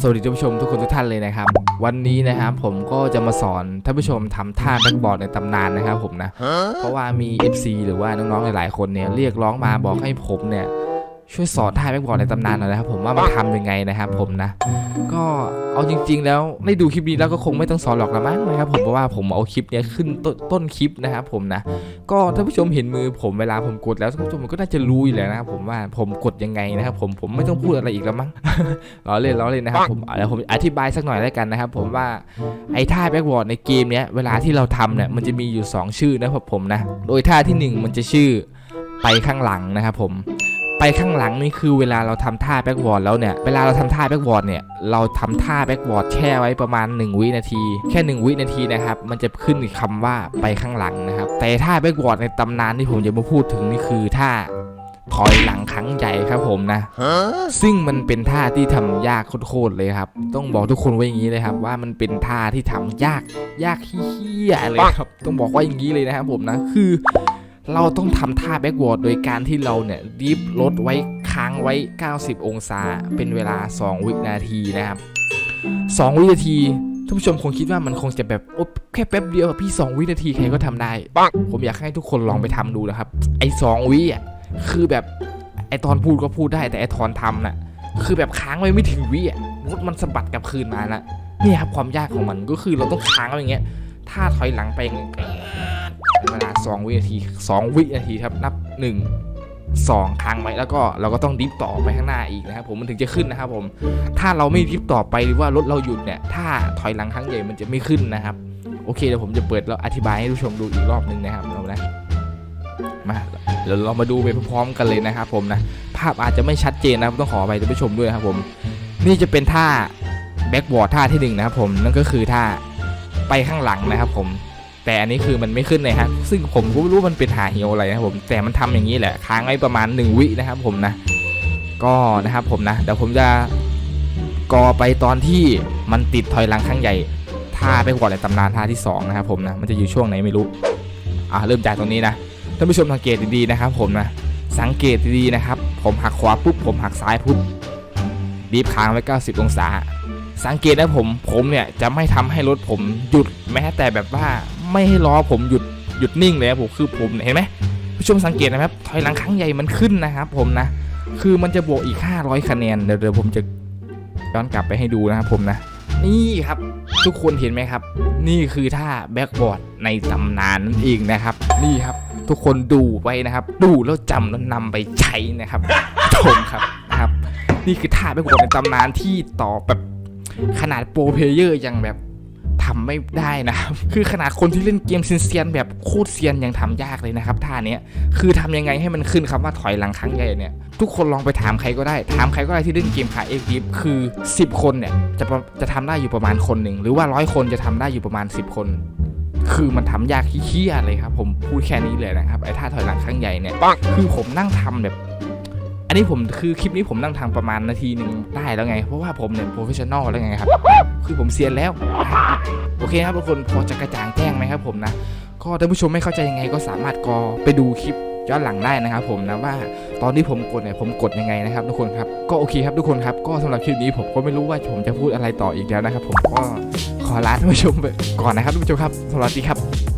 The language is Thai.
สวัสดีท่านผู้ชมทุกคนทุกท่านเลยนะครับ วันนี้นะครับผมก็จะมาสอนท่านผู้ชมทำท่าแบ็กบอร์ดในตำนานนะครับผมนะ เพราะว่ามี FC หรือว่าน้องๆหลายๆคนเนี่ยเรียกร้องมาบอกให้ผมเนี่ย ช่วยสอนท่าแบ็กบอร์ดในตำนานหน่อยนะครับผมว่ามันทำยังไงนะครับผมนะ ก็เอาจริง ๆ แล้วได้ดูคลิปนี้แล้วก็คงไม่ต้องสอนหรอกละมั้งนะครับผมเพราะว่าผมเอาคลิปนี้ขึ้นต้นต้นคลิปนะครับผมนะ ก็ท่านผู้ชมเห็นมือผมเวลาผมกดแล้วท่านผู้ชมก็น่าจะรู้อยู่แล้วนะครับผมว่าผมกดยังไงนะครับผมผมไม่ต้องพูดอะไรอีกแล้วมั้งล้อเล่นล้อเล่นนะครับผมเดี๋ยวผมอธิบายสักหน่อยแล้วกันนะครับผมว่าไอ้ท่าแบ็กวอร์ดในเกมเนี้ยเวลาที่เราทำเนี่ยมันจะมีอยู่ 2 ชื่อนะครับผมนะ โดยท่าทีหนึ่1 มันจะชื่อไปข้างหลังนะครับผม ไปข้างหลังนี่คือเวลาเราทำท่าแบ็กวอร์ดแล้วเนี่ย เวลาเราทำท่าแบ็กวอร์ดเนี่ย เราทำท่าแบ็กวอร์ดแช่ไว้ประมาณ 1 วินาที แค่ 1 วินาทีนะครับ มันจะขึ้นอีกคำว่าไปข้างหลังนะครับ แต่ท่าแบ็กวอร์ดในตำนานที่ผมจะมาพูดถึงนี่คือท่าถอยหลังครั้งใหญ่ครับผมนะ ซึ่งมันเป็นท่าที่ทำยากโคตรเลยครับ ต้องบอกทุกคนไว้อย่างนี้เลยครับ ว่ามันเป็นท่าที่ทำยากยากเฮี้ยเลยครับ ต้องบอกว่าอย่างนี้เลยนะครับผมนะ คือ เราต้องทำท่าแบ็กวอร์ดโดยการที่เราเนี่ยดิฟรถไว้ค้างไว้ 90 องศา เป็นเวลา 2 วินาทีนะครับ 2 วินาทีท่านผู้ชมคงคิดว่ามันคงจะแบบโอ๊ะแค่แป๊บเดียวพี่ 2 วินาทีใครก็ทำได้ ผมอยากให้ทุกคนลองไปทำดูนะครับ ไอ้2วิอะคือแบบไอ้ตอนพูดก็พูดได้แต่ไอ้ตอนทำน่ะคือแบบค้างไว้ไม่ถึงวิอะรถมันสะบัดกลับคืนมาละนี่ครับความยากของมันก็คือเราต้องค้างไว้อย่างเงี้ยถ้าถอยหลังไปอย่างเงี้ย เวลา 2 วินาที 2 วินาทีครับนับ 1 2 ครั้งไว้แล้วก็เราก็ต้องดิฟต่อไปข้างหน้าอีกนะครับผมมันถึงจะขึ้นนะครับผมถ้าเราไม่ดิฟต่อไปหรือว่ารถเราหยุดเนี่ยถ้าถอยหลังครั้งใหญ่มันจะไม่ขึ้นนะครับ โอเคเดี๋ยวผมจะเปิดแล้วอธิบายให้ผู้ชมดูอีกรอบหนึ่งนะครับเรานะมาเดี๋ยวเรามาดูไปพร้อมๆกันเลยนะครับผมนะภาพอาจจะไม่ชัดเจนนะครับต้องขอไปท่านผู้ชมด้วยครับผม นี่จะเป็นท่าแบ็กบอร์ดท่าที่หนึ่งนะครับผมนั่นก็คือท่าไปข้างหลังนะครับผม แต่อันนี้คือมันไม่ขึ้นเลยฮะซึ่งผมก็ไม่รู้มันเป็นหาเหียวอะไรนะผมแต่มันทำอย่างนี้แหละค้างไว้ประมาณ 1 วินะครับผมนะ ก็นะครับผมนะเดี๋ยวผมจะกอไปตอนที่มันติดถอยหลังข้างใหญ่ท่าแบ็กบอร์ดในตำนานท่าที่สองนะครับผมนะมันจะอยู่ช่วงไหนไม่รู้อะเริ่มจากตรงนี้นะท่านผู้ชมสังเกตดีๆนะครับผมนะสังเกตดีๆนะครับ ผมหักขวาปุ๊บผมหักซ้ายปุ๊บบีบค้างไว้ 90 องศา สังเกตนะผมผมเนี่ยจะไม่ทำให้รถผมหยุดแม้แต่แบบว่า ไม่ให้ล้อผมหยุดหยุดนิ่งเลยครับผมคือผมเห็นไหมผู้ชมสังเกตนะครับถอยหลังครั้งใหญ่มันขึ้นนะครับ ผมนะ คือมันจะบวกอีก 500 คะแนนเดี๋ยวเดี๋ยวผมจะย้อนกลับไปให้ดูนะครับผมนะ นี่ครับทุกคนเห็นไหมครับ นี่คือท่าแบ็กบอร์ดในตำนานนั่นเองนะครับ นี่ครับทุกคนดูไว้นะครับ ดูแล้วจำแล้วนำไปใช้นะครับชมครับนะครับ นี่คือท่าแบ็กบอร์ดในตำนานที่ต่อแบบขนาดโปรเพลเยอร์ยังแบบ ทำไม่ได้นะครับ คือขนาดคนที่เล่นเกมเซียนแบบโคตรเซียนยังทำยากเลยนะครับท่าเนี้ยคือทำยังไงให้มันขึ้นคำว่าถอยหลังครั้งใหญ่เนี่ยทุกคนลองไปถามใครก็ได้ ถามใครก็ได้ที่เล่นเกมขายเอ็กิฟคือ 10 คนเนี่ยจะจะทำได้อยู่ประมาณคนหนึ่งหรือว่าร้อยคนจะทำได้อยู่ประมาณ 10 คนคือมันทำยากขี้เคี้ยเลยครับผมพูดแค่นี้เลยนะครับไอ้ท่าถอยหลังครั้งใหญ่เนี่ยคือผมนั่งทำแบบ อันนี้ผมคือคลิปนี้ผมนั่งทำประมาณนาทีหนึ่งได้แล้วไง เพราะว่าผมเนี่ยโปรเฟชชั่นอลแล้วไงครับ คือผมเซียนแล้ว โอเคครับทุกคนพอจะกระจ่างแจ้งไหมครับผมนะ ก็ท่านผู้ชมไม่เข้าใจยังไงก็สามารถกอไปดูคลิปย้อนหลังได้นะครับผมนะว่าตอนที่ผมกดเนี่ยผมกดยังไงนะครับทุกคนครับก็โอเคครับทุกคนครับก็สำหรับคลิปนี้ผมก็ไม่รู้ว่าผมจะพูดอะไรต่ออีกแล้วนะครับผมก็ขอลาท่านผู้ชมไปก่อนนะครับท่านผู้ชมครับสวัสดีครับ